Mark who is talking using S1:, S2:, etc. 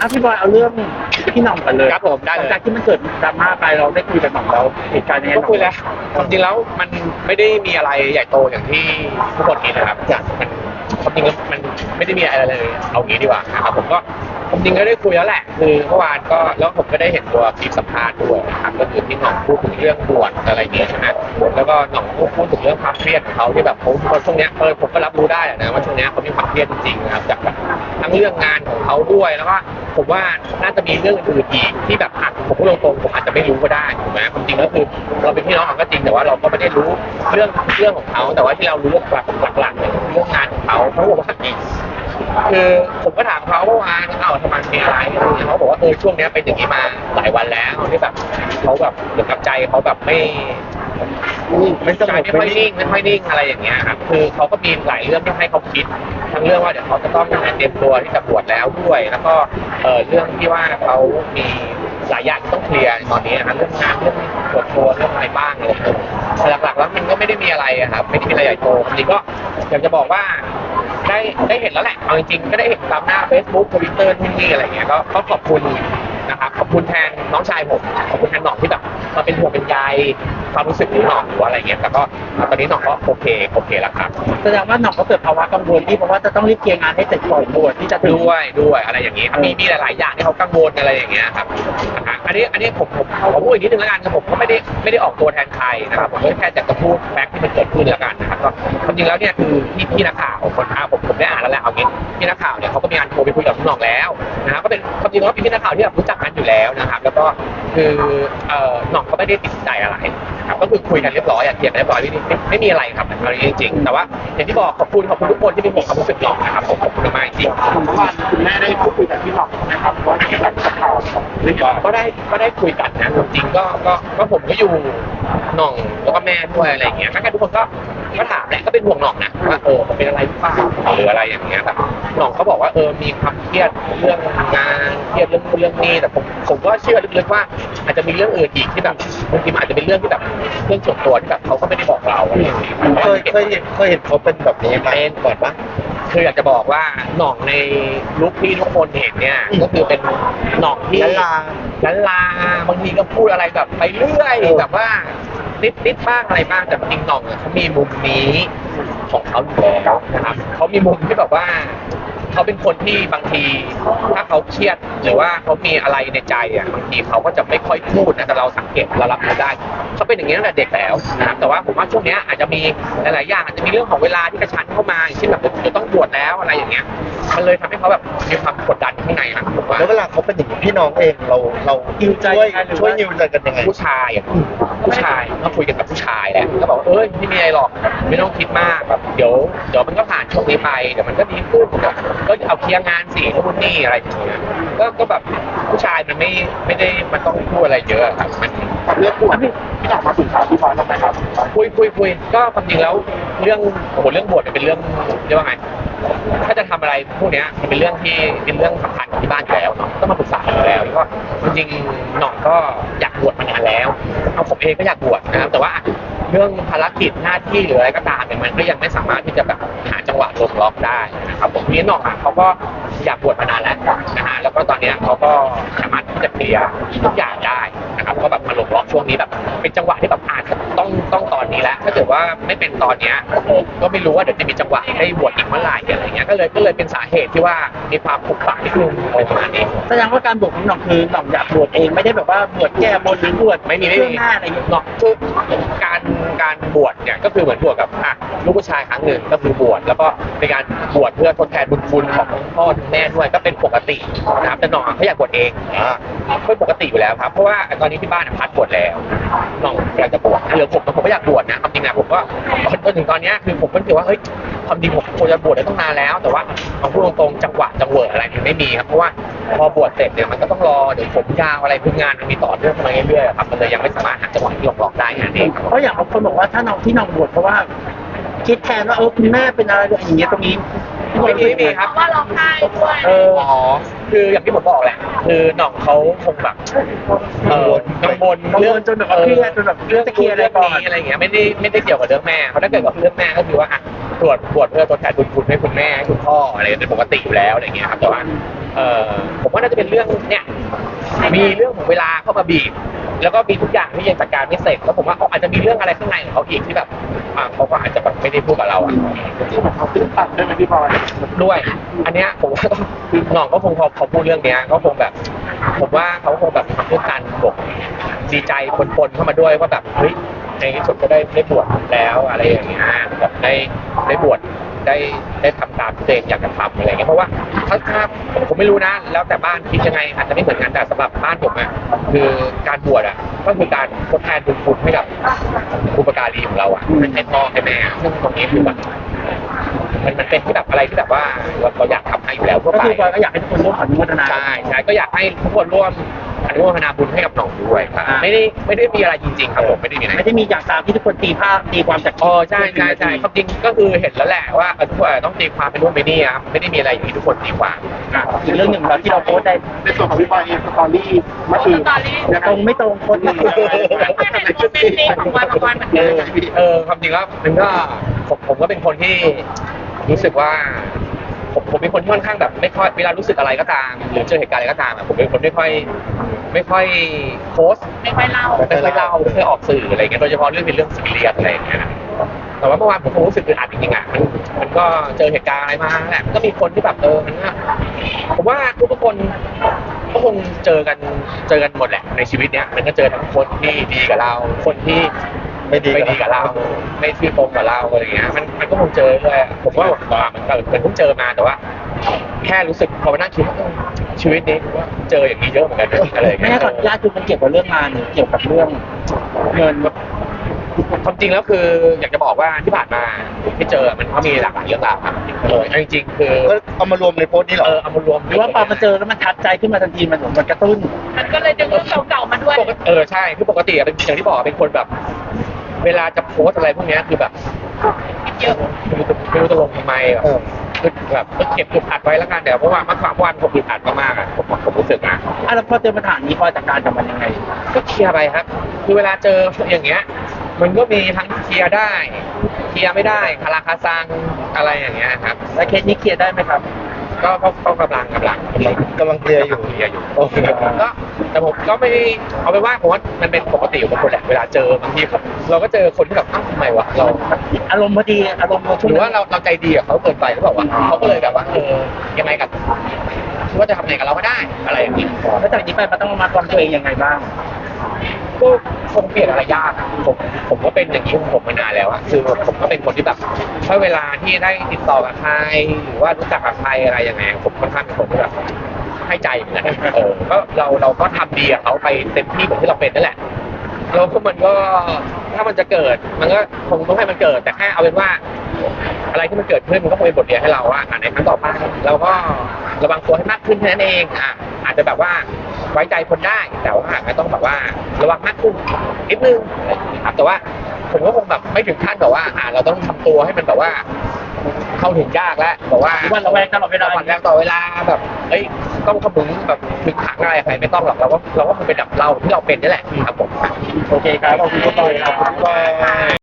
S1: อะพี่บอยเอาเรื่องพี่หน่องกันเลย
S2: ครับผมได้
S1: ห
S2: เล
S1: ลั
S2: ย
S1: งจากที่มันเกิดดราม่าไปเราได้คุยกับหน่องแล้วเหตุการณ์ยังไง
S2: ก็คุยแล้วความจริงแล้วมันไม่ได้มีอะไรใหญ่โตอย่างที่ทุกคนคิดนะครับอย่างมันความจริงแล้วมันไม่ได้มีอะไรเลยเอางี้ดีกว่านะครับผมก็ความจริงก็ได้คุยแล้วแหละคือเมื่อวานก็แล้วผมก็ได้เห็นตัวคลิปสัมภาษณ์ด้วยนะครับก็คือที่หน่องพูดถึงเรื่องบวชอะไรอย่างเงี้ยใช่ไหมแล้วก็หน่องก็พูดถึงเรื่องความเครียดของเขาที่แบบเขาช่วงเนี้ยเออผมก็รับรู้ได้นะว่าช่วงเนี้ยเขามีความเครียดจริงๆนะครับจากแบบ ทั้งเรื่องงานของเขาด้วยแล้วก็ผมว่าน่าจะมีเรื่องอื่นอีกที่แบบอะผมพูดตรงๆผมอาจจะไม่รู้ก็ได้ถูกไหมความจริงก็คือเราเป็นพี่น้องกันก็จริงแต่ว่าเราก็ไม่ได้รู้เรื่องเรื่องของเขาแต่ว่าที่เรารู้หลักหลักๆเนี่ยเรื่องงานของเขาเขาบอกว่าคือผมก็ถามเขาเมื่อวานเอ้าทำไมมีอะไรเขาบอกว่าเออช่วงนี้เป็นอย่างนี้มาหลายวันแล้วที่แบบเขาแบบเหมือนกับใจเขาแบบไม่
S1: ไม่ส
S2: ใจ
S1: งบ
S2: ไม่ค่อยนิ่งไม่ค่อยนิ่งอะไรอย่างเงี้ยครับคือเขาก็มีหลายเรื่องที่ให้เขาคิด ทั้งเรื่องว่าเดี๋ยวเขาจะต้องเตรียมตัวที่จะบวชแล้วด้วย แล้วก็เอ่อเรื่องที่ว่าเขามีหลายอย่างที่ต้องเคลียร์ตอนนี้นะครับเรื่องงานเรื่องบวชตัวเรื่องอะไรบ้างเลยแต่หลักๆ แล้วมันก็ไม่ได้มีอะไรอะครับไม่ได้มีอะไรใหญ่โตจริงๆก็อยากจะบอกว่าได้ได้เห็นแล้วแหละเอาจริงๆก็ได้เห็นตามหน้า Facebook ทวิตเตอร์ที่นี่อะไรเงี้ยก็ก็ขอบคุณนะครับขอบคุณแทน น้องชายผมขอบคุณแทนหน่องที่แบบมาเป็นห่วงเป็นใยความรู้สึกของหน่องหรือว่าอะไรเงี้ยแต่ก็ตอนนี้หน่องก็โอเคโอเคแล้วครับ
S1: แสดงว่าหน่องก็เกิดภาวะกังวลที่เพราะว่าจะต้องรีบเคลียร์งานให้เสร็จก่อนบวชที่จะถึง
S2: ด้วยด้วยอะไรอย่างนี้ครับมีมีหลายๆอย่างที่เขากังวลอะไรอย่างเงี้ยครับนะฮะอันนี้อันนี้ผมผมผมพูดอีกนิดนึงแล้วกันครับผมก็ไม่ได้ไม่ได้ออกตัวแทนใครนะครับผมก็แค่จะจะพูดแฟกต์ที่มันเกิดขึ้นแล้วกันนะครับก็ความจริงแล้วเนี่ยคือพี่พี่นักข่าวคนอ่าผมผมได้อ่านแล้วแหละเอางี้พี่นักข่าวเนี่ยเขาก็มีการโทรไปคุยกับน้องแล้วนะครับก็เป็นความจริงแล้วเป็นพี่นักข่าวที่แบบรู้จักกันอยู่แล้วนะครับแล้วก็คือเอ่อหน่องก็ไม่ได้ติดใจอะไรนะครับก็คือคุยกันเรียบร้อยอะเคลียร์กันเรียบร้อยไม่ไม่ไม่มีอะไรครับอันนี้จริงๆแต่ว่าอย่างที่บอกขอบคุณขอบคุณทุกคนที่เป็นห่วงความรู้สึกหน่องนะครับผมขอบคุณมากจริง
S1: เมื่อวานคุณแม่ได้พูดคุยกับพี่หน่องนะครับว่าเกี่ยวกับข่าวหรือ
S2: ก็ก็ได้ก็ได้คุยกันนะจริงๆก็ก็ก็ผมก็อยู่หน่องแล้วก็แม่ด้วยอะไรอย่างเงี้ยก็แค่ทุกคนก็ก็ถามแหละก็เป็นห่วงหน่องนะว่าเออมันเป็นอะไรหรือเปล่าหรืออะไรอย่างเงี้ยแบบหน่องก็บอกว่าเออมีความเครียดเรื่องงานเครียดเรื่องนู่นเรื่องนี้แต่ผมผมก็เชื่อลึกๆว่าอาจจะมีเรื่องอื่นอีกที่แบบบางทีมันอาจจะเป็นเรื่องที่แบบเรื่องส่วนตัวที่แบบเขาก็ไม่ได้บอกเราอะไรอย่างเงี้ย
S3: เคยเคยเห็นเคยเห็นเขาเป็นแบบนี้มาก่อนปะ
S2: คืออยากจะบอกว่าหน่องในลุคที่ทุกคนเห็นเนี่ย ก็คือเป็นหน่องที่
S3: ยะลา
S2: ลันลาบางทีก็พูดอะไรแบบไปเรื่อย
S3: เออ
S2: แบบว่านิดนิดบ้างอะไรบ้างแต่จริงๆหน่องอะเขามีมุมนี้ของเขาอยู่แล้วนะครับเขามีมุมที่แบบว่า เขาเป็นคนที่บางที ถ้าเขาเครียดหรือว่าเขามีอะไรในใจอะบางทีเขาก็จะไม่ค่อยพูดนะแต่เราสังเกตเรารับรู้ได้เขาเป็นอย่างนี้ตั้งแต่เด็กแล้วนะครับแต่ว่าผมว่าช่วงนี้อาจจะมีหลายๆอย่างอาจจะมีเรื่องของเวลาที่กระชั้นเข้ามาอย่างเช่นแบบจะต้องบวชแล้วอะไรอย่างเงี้ย มันเลยทำให้เขาแบบมีความกดดันข้างในนะผมว่า
S3: แล้วเวลาเขาเป็นอย่างนี้พี่น้องเองเราเรา
S1: ฮิวใจ
S3: ช่วย
S1: กันหรือ
S3: ช่วย
S1: ว่า
S3: ยิวใจกันยังไง
S2: ผู้ชายอะผู้ชายก็คุยกันกับผู้ชายแหละก็บอกว่าเอ้ยไม่มีอะไรหรอกไม่ต้องคิดมากแบบเดี๋ยวเดี๋ยวมันก็ผ่านช่วงนี้ไปเดี๋ยวมันก็ดีขึ้นเดี๋ยวก็เอาเคลียร์งานสินู่นนี่อะไรอย่างเงี้ยก็ก็แบบผู้ชายมันไม่ไม่ได้มันต้องพูดอะไรเยอะครับมัน
S1: เรื่องบวชพี่หน่องมาปรึกษาพี่บอยบ้างไหมครับ
S2: คุยคุยคุยก็ความจริงแล้วเรื่องโอ้โหเรื่องบวชเนี่ยเป็นเรื่องเรียกว่าไง ถ้าจะทำอะไรพวกเนี้ยมันเป็นเรื่องที่เป็นเรื่องสำคัญของที่บ้านอยู่แล้วเนาะต้องมาปรึกษากันอยู่แล้วก็จริงๆหน่องก็อยากบวชมานานแล้วเอาผมเองก็อยากบวชนะครับแต่ว่าเรื่องภารกิจหน้าที่หรืออะไรก็ตามเนี่ยมันก็ยังไม่สามารถที่จะแบบหาจังหวะลงล็อกได้นะครับผมพี่หน่องอะเขาก็อยากบวชมานานแล้วนะฮะแล้วก็ตอนเนี้ยเขาก็สามารถที่จะเคลียร์ทุกอย่างได้นะครับก็แบบมาลงล็อกช่วงนี้แบบเป็นจังหวะที่แบบอาจจะต้อง ต้องตอนนี้แล้วถ้าเกิดว่าไม่เป็นตอนเนี้ยก็ไม่รู้ว่าเดี๋ยวจะมีจังหวะได้บวชอีกเมื่อไหร่อะไรเงี้ยก็เลยก็เลยเป็นสาเหตุที่ว่ามีความผูกพันนิดนึงอะไรประมาณนี้
S1: แสดงว่าการบวชของหน่องคือหน่องอยากบวชเองไม่ได้แบบว่าบวชแก้บนหรือบวช
S2: ไม่มีไม่
S1: เรื่อง
S2: มี
S1: หน้าอะไรอย่างเงี้ย
S2: เนาะคือการการบวชเนี่ยก็คือเหมือนบวชกับอะลูกผู้ชายครั้งหนึ่งก็คือบวชแล้วก็เป็นการบวชเพื่อทดแทนบุญคุณของพ่อทั้งแม่ด้วยก็เป็นปกตินะครับแต่น้องอะเขาอยากบวชเอง
S3: อ่า
S2: เป็นปกติอยู่แล้วครับเพราะว่าตอนนี้ที่บ้านอะพัดบวชแล้วน้องอยากจะบวชเหลือผมผมก็อยากบวชนะความจริงนะผมก็จนถึงตอนเนี้ยคือผมก็ถือว่าเฮ้ยความจริงผมควรจะบวชได้ตั้งนานแล้ว แต่ว่าเอาพูดตรงๆจังหวะจังเวออะไรมันไม่มีครับเพราะว่าพอบวชเสร็จเนี่ยมันก็ต้องรอเดี๋ยวผมยาวอะไรคืองานมันมีต่อเนื่องมาเรื่อยๆอะครับมันเลยยังไม่สามารถหาจังหวะที่ลงล็อกได้งานเองครับ
S1: เพราะอย่างบางคนบอกว่าถ้าน้องที่น้องบวชเพราะว่าคิดแทนว่าเออคุณแม่เป็นอะไรอย่างเงี้ยตรงนี้พี่บอย
S2: ไม่มีไม่มีครับ
S4: ว่าร้องไห้ด้วย
S2: เอออ๋อ คืออย่างที่ผมบอกแหละคือหน่องเขาคงแบบเออกังวล
S1: กังวลจนแบบว่าเครียดจนแบบ
S2: เรื่อง
S1: จะเคลียร์อะไร
S2: เรื่อง
S1: ก่อน
S2: นี้อะไรอย่างเงี้ยไม่ได้ไม่ได้เกี่ยวกับเรื่องแม่เพราะถ้าเกิดกับเรื่องแม่ก็คือว่าอะ บวชบวชเพื่อทดแทนบุญคุณให้คุณแม่ให้คุณพ่ออะไรเป็นปกติอยู่แล้วอะไรเงี้ยครับแต่ว่าเออผมว่าน่าจะเป็นเรื่องเนี่ยมีเรื่องของเวลาเข้ามาบีบ แล้วก็มีทุกอย่างที่ยังจัดการไม่เสร็จแล้วผมว่าเขาอาจจะมีเรื่องอะไรข้างในของเขาอีกที่แบบอ่าเขาก็อาจจะแบบไม่ได้พูดกับเราอะ
S1: ที่ของเขาตื้นตันด้วยไหมพี่บอย
S2: ด้วย อันเนี้ยผมว่าต้องหน่องก็คงพอพอพูดเรื่องเนี้ยก็คงแบบ ผมว่าเขาคงแบบมีความต้องการบวกดีใจปนๆเข้ามาด้วยว่าแบบเฮ้ยในที่สุดก็ได้ได้บวชแล้วอะไรอย่างเงี้ยแบบได้ได้บวชได้ได้ทำตามที่ตัวเองอยากจะทำอะไรเงี้ยเพราะว่าถ้าถ้าผมผมไม่รู้นะ แล้วแต่บ้านคิดยังไงอาจจะไม่เหมือนกันแต่สำหรับบ้านผมอะคือการบวชอะก็คือการทดแทนบุญคุณให้กับบุปการีของเราอะให้พ่อให้แม่ซึ่งตรงนี้คือแบบ มันมันเป็นที่แบบอะไรที่แบบว่าเราเราอยากทำให้อยู่แล้วทั่ว
S1: ก็
S2: ไป
S1: คือบอยก็อยากให้ทุกคนร่วมอนุโมทนา
S2: ใช่ใช่ก็อยากให้ทุกคนร่วมอนุโมทนาบุญให้กับหน่องด้วยครับ
S1: อ่า
S2: ไม่ได้ไม่ได้มีอะไรจริง ๆ ครับผมไม่ได้มีอะไร
S1: ไม่ได้มีอย่างตามที่ทุกคนตีภาพตีความจาก
S2: อ๋อใช่ใช่ใช่ความจริงก็คือเห็นแล้วแหละว่าเออทุกคนต้องตีความเป็นนู่นเป็นนี่ครับไม่ได้มีอะไรอย่างที่ทุกคนตีความ
S1: อะอีกเรื่องหนึ่งเราที่เราโพสต์ได้ในส่วนของพี่บอยเองสตอรี่เมื่อคืน
S4: สตอรี่
S1: ตรงไม่ตรงโพสต์ไม่ตรง
S4: ไม่เป็นโมเมนต์นี้ของวันของวันเหมือน
S2: เอ
S4: กัน
S2: อเออความจริงแล้วมันก็ ผมผมก็เป็นคนที่รู้สึกว่า ผมผมเป็นคนที่ค่อนข้างแบบไม่ค่อยเวลารู้สึกอะไรก็ตาม หรือเจอเหตุการณ์อะไรก็ตามอะผมเป็นคนไม่ค่อย ไม่ค่อยโพสต์
S4: ไม่ค่อยเล่า
S2: ไม่ค่อยเล่าไม่ค่อยออกสื่ออะไรเงี้ยโดยเฉพาะเรื่องเป็นเรื่องซีเรียสอะไรอย่างเงี้ยนะแต่ว่าเมื่อวานผมคงรู้สึกอึดอัดจริงๆอะมันมันก็เจอเหตุการณ์อะไรมาแหละมันก็มีคนที่แบบเออมันก็ผมว่าทุกๆคนก็คงเจอกันเจอกันหมดแหละในชีวิตเนี้ยมันก็เจอทั้งคนที่ดีกับเรา คนที่
S3: ไม่ดี
S2: ไม่ดีกับเรา ไม่ซื่อตรงกับเราอะไรเงี้ยมันมันก็คงเจอเลยผมว่าว่ามันก็มันเพิ่งเจอมาแต่ว่า แค่รู้สึกพอมานั่งคิดว่าเออชีวิตนี้ผมว่าเจออย่างนี้เยอะเหมือนกันนะอะไรอย่าง
S1: ไม่
S2: เงี้ย
S1: ใช่ขออนุญาตคือมันเกี่ยวกับเรื่องงานหรือเกี่ยวกับเรื่องเงิน
S2: ความจริงแล้วคืออยากจะบอกว่าที่ผ่านมาที่เจอมันก็มีหลากหลายเรื่องราวครับเออจริงๆคือ
S3: ก็เอามารวมในโพสต์นี้เหร
S2: เอ
S3: อ
S2: อเอามารวม
S1: หรือว่าพอมาเจอแล้วมันทัดใจขึ้นมาทันทีมันเหมือนมันกระตุ้น
S4: มันก็เลยดึงเรื่องเก่าๆมาด้วย
S2: ปกติเออใช่คือปกติอะเป็นอย่างที่บอกอะเป็นคนแบบ เวลาจะโพสต์อะไรพวกเนี้ยคือแบบ
S4: เยอะ
S2: ไม่รู้จะไม่รู้จะลงทำไมแบบ
S3: เออ
S2: คือแบบเก็บอึดอัดไว้แล้วกันแต่เพราะว่าเมื่อความวันผมอึดอัดมากๆอะผมผมรู้สึกนะ
S1: อะแล้วพอเจอปัญหานี้พอจัดการกับมันยังไง
S2: ก็เคลียร์ไปครับ คือเวลาเจออย่างเงี้ย มันก็มีทั้งเคลียร์ได้ เคลียร์ไม่ได้คาราคาซังอะไรอย่างเงี้ยครับ
S1: แล้วเคสนี้เคลียร์ได้ไหมครับ
S2: ก็ก็ก็กำลังกำลังกำลัง
S3: กำลังเคลียร์อยู่
S2: เคลียร์อยู่
S3: โอเค
S2: ก็แต่ผมก็ไม่ได้เอาไปนว่าผมว่ามันเป็นปกติของคนแหละเวลาเจอบางทีเราก็เจอคนที่แบบอ้าวทำไมวะเรา
S1: อารมณ์พอดีอารมณ์พอ
S2: ห
S1: ช่วง
S2: รือ
S1: นั้
S2: ว่านเราเราใจดีกับเขาเกินไปหรือเปล่าวะเขาก็เลยแบบว่าเออยังไงกับว่าจะทำไงกับเราก็ได้อะไรอย่างนี้
S1: แล้วจากนี้ไปมันต้องมาความตัวเองยังไงบ้าง
S2: ก็คงเปลี่ยนอะไรยากอะผมผมก็เป็นอย่างนี้ของผมมานานแล้วอะคือผมก็เป็นคนที่แบบถ้าเวลาที่ได้ติดต่อกับใครหรือว่ารู้จักกับใครอะไรยังไง ผมค่อนข้างเป็นคนที่แบบให้ใจเหมือนกันนะเออก็เราเราก็ทำดีกับเขาไปเต็มที่เหมือนที่เราเป็นนั่นแหละแล้วก็มันก็ถ้ามันจะเกิด มันก็คงต้องให้มันเกิด แต่แค่เอาเป็นว่า อะไรที่มันเกิดขึ้นมันก็คงเป็นบทเรียนให้เราว่าอะในครั้งต่อไปเราก็ระวังตัวให้มากขึ้นแค่นั้นเองอะอาจจะแบบว่า ไว้ใจคนได้ แต่ว่าก็ต้องแบบว่าระวังมากขึ้นนิดนึงอะไรอย่างเงี้ยครับแต่ว่าผมก็คงแบบไม่ถึงขั้นแบบว่าอะเราต้องทำตัวให้มันแบบว่า เข้าถึงยากแล้วแบบว่า
S1: หรือว่าระแวงตลอดเวลา
S2: ระแวงตลอดเวลาแบบเอ้ยต้องขมึงแบบถึงขังอะไรใครไม่ต้องหรอกเราก็เราก็คงเป็นแบบเราที่เราเป็นนี่แหละครับผม
S1: โอเคครับขอบคุณทุกคนครับ
S3: ก็